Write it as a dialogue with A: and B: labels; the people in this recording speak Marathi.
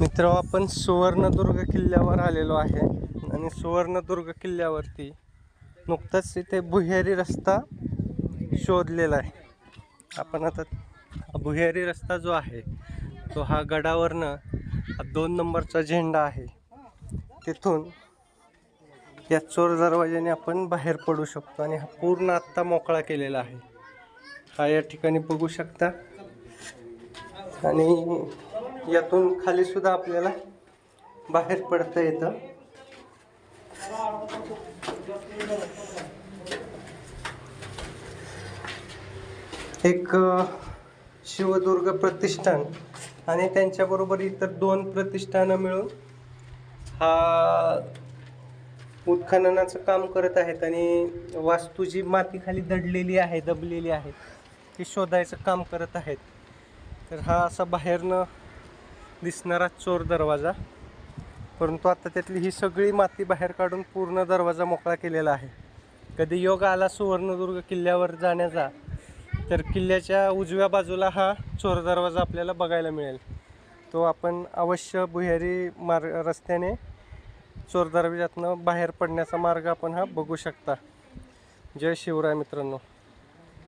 A: मित्र आपण सुवर्णदुर्ग किल्ल्यावर आलेलो आहे. आणि सुवर्णदुर्ग किल्ल्यावरती नुकताच इथे भुहेरी रस्ता शोधलेला आहे. आपण आता हा भुहेरी रस्ता जो आहे तो हा गडावरनं हा दोन नंबरचा झेंडा आहे. तिथून या चोर दरवाज्याने आपण बाहेर पडू शकतो आणि हा पूर्ण आत्ता मोकळा केलेला आहे. हा या ठिकाणी बघू शकता. आणि यातून खाली सुद्धा आपल्याला बाहेर पडता येतं. एक शिवदुर्ग प्रतिष्ठान आणि त्यांच्याबरोबर इतर दोन प्रतिष्ठानं मिळून हा उत्खननाचं काम करत आहेत आणि वास्तू जी माती खाली दडलेली आहे दबलेली आहे ती शोधायचं काम करत आहेत. तर हा असा बाहेरनं दिसणारा चोर दरवाजा. परंतु आता त्यातली ही सगळी माती बाहेर काढून पूर्ण दरवाजा मोकळा केलेला आहे. कधी योग आला सुवर्णदुर्ग किल्ल्यावर जाण्याचा तर किल्ल्याच्या उजव्या बाजूला हा चोर दरवाजा आपल्याला बघायला मिळेल. तो आपण अवश्य भुयारी मार्ग रस्त्याने चोर दरवाजातनं बाहेर पडण्याचा मार्ग आपण हा बघू शकता. जय शिवराय मित्रांनो.